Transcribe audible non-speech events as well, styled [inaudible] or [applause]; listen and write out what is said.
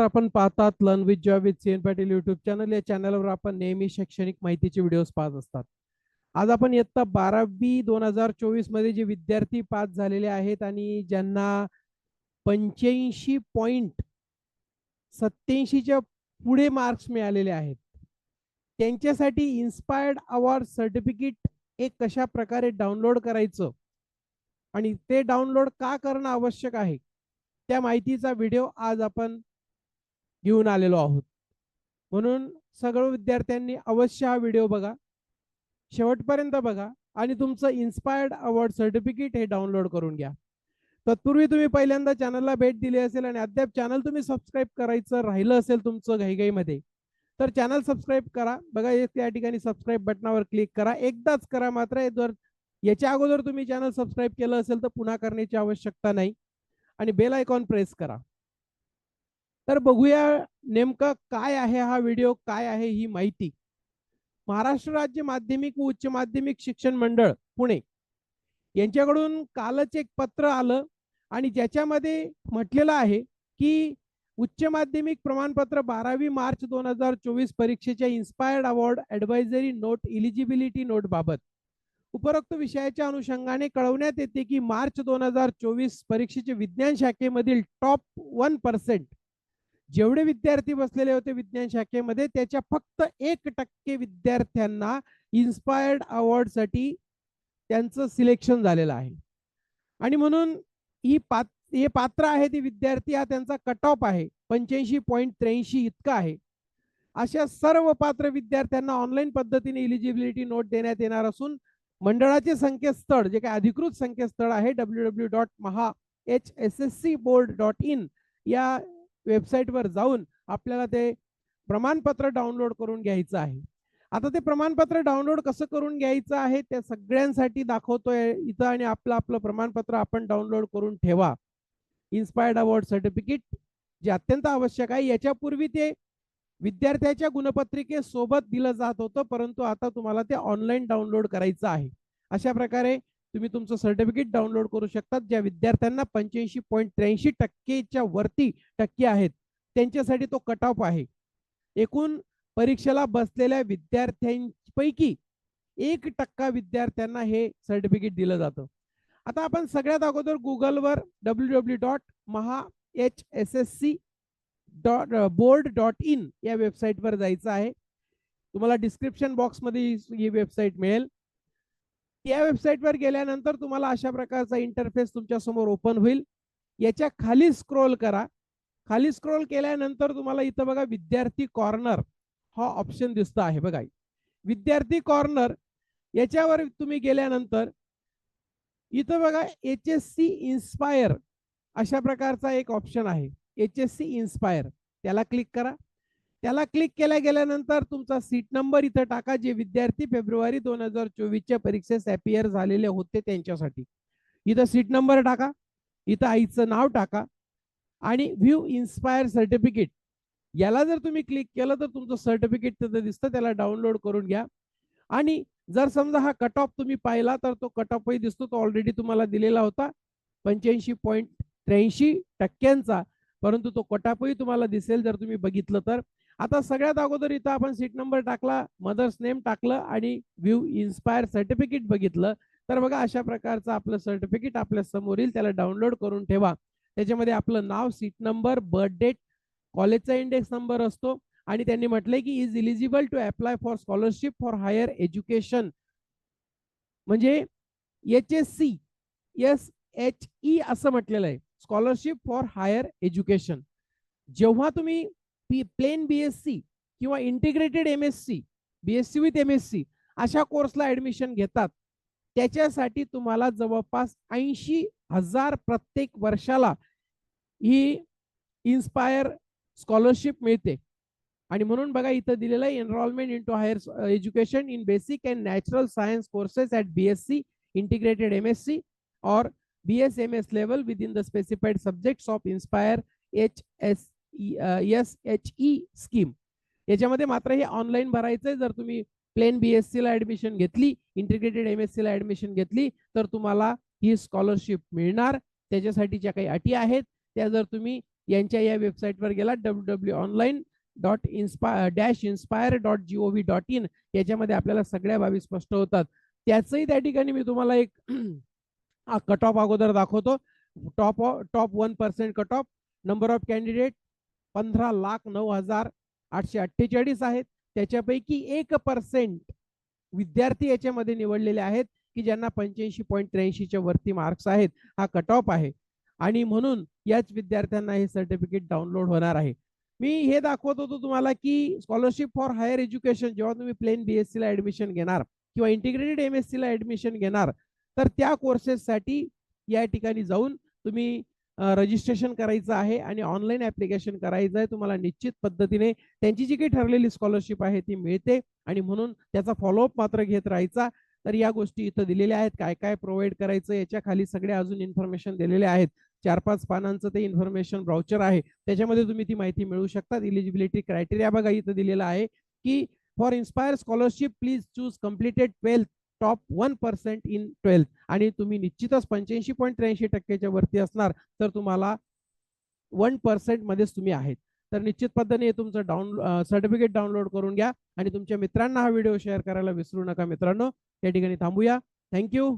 नमस्कार. आपण पाहतात learn with Joy with C N Patil YouTube channel या चॅनलवर आपण नेहमी शैक्षणिक माहितीचे व्हिडिओज पाहत असतात. आज आपण इयत्ता बारावी दोन हजार चोवीसमध्ये जे विद्यार्थी पास झालेले आहेत आणि ज्यांना पंच्याऐंशी पॉईंट सत्याऐंशीच्या पुढे मार्क्स मिळालेले आहेत त्यांच्यासाठी इन्स्पायर्ड अवॉर्ड सर्टिफिकेट एक कशा प्रकारे डाउनलोड करायचं आणि ते डाउनलोड का करणं आवश्यक आहे त्या माहितीचा व्हिडिओ आज आपण घेऊन आलेलो आहोत. म्हणून सगळं विद्यार्थ्यांनी अवश्य हा व्हिडिओ बघा. शेवटपर्यंत बघा आणि तुमचं इन्स्पायर्ड अवॉर्ड सर्टिफिकेट हे डाउनलोड करून घ्या. तत्पूर्वी तुम्ही पहिल्यांदा चॅनलला भेट दिली असेल आणि अद्याप चॅनल तुम्ही सबस्क्राईब करायचं राहिलं असेल तुमचं घाईघाईमध्ये तर चॅनल सबस्क्राईब करा. बघा या त्या ठिकाणी सबस्क्राईब बटनावर क्लिक करा. एकदाच करा मात्र जर याच्या अगोदर तुम्ही चॅनल सबस्क्राईब केलं असेल तर पुन्हा करण्याची आवश्यकता नाही. आणि बेल आयकॉन प्रेस करा. तर बघूया नेमकं काय आहे हा व्हिडिओ काय आहे ही माहिती. महाराष्ट्र राज्य माध्यमिक व उच्च माध्यमिक शिक्षण मंडळ पुणे. यांच्याकडून कालच एक पत्र आलं आणि ज्याच्यामध्ये म्हटलेलं आहे की उच्च माध्यमिक प्रमाणपत्र बारावी मार्च दोन हजार चोवीस परीक्षेच्या inspired award advisory note eligibility note बाबत. उपरोक्त विषयाच्या अनुषंगाने कळवण्यात येते की मार्च दोन हजार चोवीस परीक्षेचे विज्ञान शाखेमधील टॉप वन पर्सेंट जेवढे विद्यार्थी बसलेले होते विज्ञान शाखेमध्ये त्याच्या फक्त एक टक्के विद्यार्थ्यांना इन्स्पायर्ड अवॉर्डसाठी त्यांचं सिलेक्शन झालेलं आहे. आणि म्हणून ही पात हे पात्र आहे ते विद्यार्थी हा त्यांचा कट ऑफ आहे. पंच्याऐंशी पॉईंट त्र्याऐंशी इतका आहे. अशा सर्व पात्र विद्यार्थ्यांना ऑनलाईन पद्धतीने इलिजिबिलिटी नोट देण्यात येणार असून मंडळाचे संकेतस्थळ जे काही अधिकृत संकेतस्थळ आहे W W dot Maha H S S C board dot in या वेबसाईटवर जाऊन आपल्याला ते प्रमाणपत्र डाउनलोड करून घ्यायचं आहे. आता ते प्रमाणपत्र डाउनलोड कसं करून घ्यायचं आहे त्या सगळ्यांसाठी दाखवतोय इथं आणि आपलं आपलं प्रमाणपत्र आपण डाउनलोड करून ठेवा. इन्स्पायर्ड अवॉर्ड सर्टिफिकेट जे अत्यंत आवश्यक आहे. याच्यापूर्वी ते विद्यार्थ्याच्या गुणपत्रिके सोबत दिलं जात होतं परंतु आता तुम्हाला ते ऑनलाईन डाउनलोड करायचं आहे. अशा प्रकारे तुम्ही तुमचं सर्टिफिकेट डाउनलोड करू शकतात. ज्या विद्यार्थ्यांना पंच्याऐंशी पॉईंट त्र्याऐंशी टक्केच्या वरती टक्के आहेत त्यांच्यासाठी तो कट ऑफ आहे. एकूण परीक्षेला बसलेल्या विद्यार्थ्यांपैकी एक टक्का विद्यार्थ्यांना हे सर्टिफिकेट दिलं जातं. आता आपण सगळ्यात अगोदर गुगलवर W W dot Maha H S S C dot board dot in या वेबसाईटवर जायचं आहे. तुम्हाला डिस्क्रिप्शन बॉक्समध्ये ही वेबसाईट मिळेल. या वेबसाईटवर गेल्यानंतर तुम्हाला अशा प्रकारचा इंटरफेस तुमच्यासमोर ओपन होईल. याच्या खाली स्क्रोल करा. खाली स्क्रोल केल्यानंतर तुम्हाला इथं बघा विद्यार्थी कॉर्नर हा ऑप्शन दिसतो आहे बघा. विद्यार्थी कॉर्नर याच्यावर तुम्ही गेल्यानंतर इथं बघा एच एस सी इन्स्पायर अशा प्रकारचा एक ऑप्शन आहे. एच एस सी इन्स्पायर त्याला क्लिक करा. त्याला क्लिक केल्या गेल्यानंतर तुमचा सीट नंबर इथं टाका जे विद्यार्थी फेब्रुवारी दोन हजार चोवीसच्या परीक्षेस अपियर झालेले होते त्यांच्यासाठी. इथं सीट नंबर टाका इथं आईचं नाव टाका आणि व्ह्यू इन्स्पायर सर्टिफिकेट याला जर तुम्ही क्लिक केलं तर तुमचं सर्टिफिकेट तिथं दिसतं त्याला डाउनलोड करून घ्या. आणि जर समजा हा कट ऑफ तुम्ही पाहिला तर तो कट ऑफही दिसतो तो ऑलरेडी तुम्हाला दिलेला होता. पंच्याऐंशी पॉईंट त्र्याऐंशी टक्क्यांचा परंतु तो कटापही तुम्हाला दिसेल जर तुम्ही बघितलं तर. आता सगळ्यात अगोदर इथं आपण सीट नंबर टाकला मदर्स नेम टाकलं आणि व्ह्यू इन्स्पायर सर्टिफिकेट बघितलं. तर बघा अशा प्रकारचं आपलं सर्टिफिकेट आपल्यासमोर येईल. त्याला डाउनलोड करून ठेवा. त्याच्यामध्ये आपलं नाव सीट नंबर बर्थ डेट कॉलेजचा इंडेक्स नंबर असतो. आणि त्यांनी म्हटलंय की is eligible to apply for scholarship for higher education म्हणजे H S C S H E असं म्हटलेलं आहे. स्कॉलरशिप फॉर हायर एज्युकेशन जेव्हा तुम्ही प्लेन बीएससी किंवा integrated M S C BSc with M S C अशा कोर्सला ऍडमिशन घेतात. त्याच्यासाठी तुम्हाला जवळपास ऐंशी हजार प्रत्येक वर्षाला ही इन्स्पायर स्कॉलरशिप मिळते. आणि म्हणून बघा इथं दिलेलं आहे enrolment into higher education in basic and natural science courses at B S C integrated M S C or level within the specified subjects of inspire H S H E scheme. याच्यामध्ये मात्र हे online भरायचंय. जर तुम्ही plain BSc ला admission घेतली integrated M S C ला admission घेतली तर तुम्हाला ही स्कॉलरशिप मिळणार. त्याच्यासाठी ज्या काही अटी आहेत. त्या जर तुम्ही यांच्या या वेबसाईटवर गेला W W online dot inspire dash inspire dot G O V dot in याच्यामध्ये आपल्याला सगळ्या बाबी स्पष्ट होतात. त्याचंही त्या ठिकाणी मी तुम्हाला एक [clears throat] कट ऑफ अगोदर दाखवतो. Top top one percent cut off number of candidate पंधरा लाख नऊ हजार आठशे अठ्ठेचाळीस आहेत. त्याच्यापैकी एक पर्सेंट विद्यार्थी याच्यामध्ये निवडलेले आहेत की ज्यांना पंच्याऐंशी पॉईंट त्र्याऐंशीच्या वरती मार्क्स आहेत. हा कट ऑफ आहे. आणि म्हणून याच विद्यार्थ्यांना हे सर्टिफिकेट डाउनलोड होणार आहे. मी हे दाखवत होतो तुम्हाला की स्कॉलरशिप फॉर हायर एज्युकेशन जेव्हा तुम्ही प्लेन बीएससी ला ऍडमिशन घेणार किंवा इंटिग्रेटेड एम एस सी ला ऍडमिशन घेणार तर त्या कोर्सेससाठी या ठिकाणी जाऊन तुम्ही रजिस्ट्रेशन करायचं आहे आणि ऑनलाईन ऍप्लिकेशन करायचं आहे तुम्हाला निश्चित पद्धतीने त्यांची जी काही ठरलेली स्कॉलरशिप आहे ती मिळते आणि म्हणून त्याचा फॉलोअप मात्र घेत राहायचा. तर या गोष्टी इथं दिलेल्या आहेत काय काय प्रोव्हाइड करायचं याच्या खाली सगळे अजून इन्फॉर्मेशन दिलेले आहेत. चार पाच पानांचं ते इन्फॉर्मेशन ब्राउचर आहे. त्याच्यामध्ये तुम्ही ती माहिती मिळवू शकता. इलिजिबिलिटी क्रायटेरिया बघा इथं दिलेला आहे की for inspire scholarship please choose completed twelfth top one percent in twelfth आणि तुम्ही निश्चितच पंच्याऐंशी पॉईंट त्र्याऐंशी टक्क्याच्या वरती असणार तर तुम्हाला वन पर्सेंट मध्येच तुम्ही आहेत. तर निश्चित पद्धतीने तुमचं डाऊन सर्टिफिकेट डाउनलोड करून घ्या. आणि तुमच्या मित्रांना हा व्हिडिओ शेअर करायला विसरू नका मित्रांनो. या ठिकाणी थांबूया. थँक्यू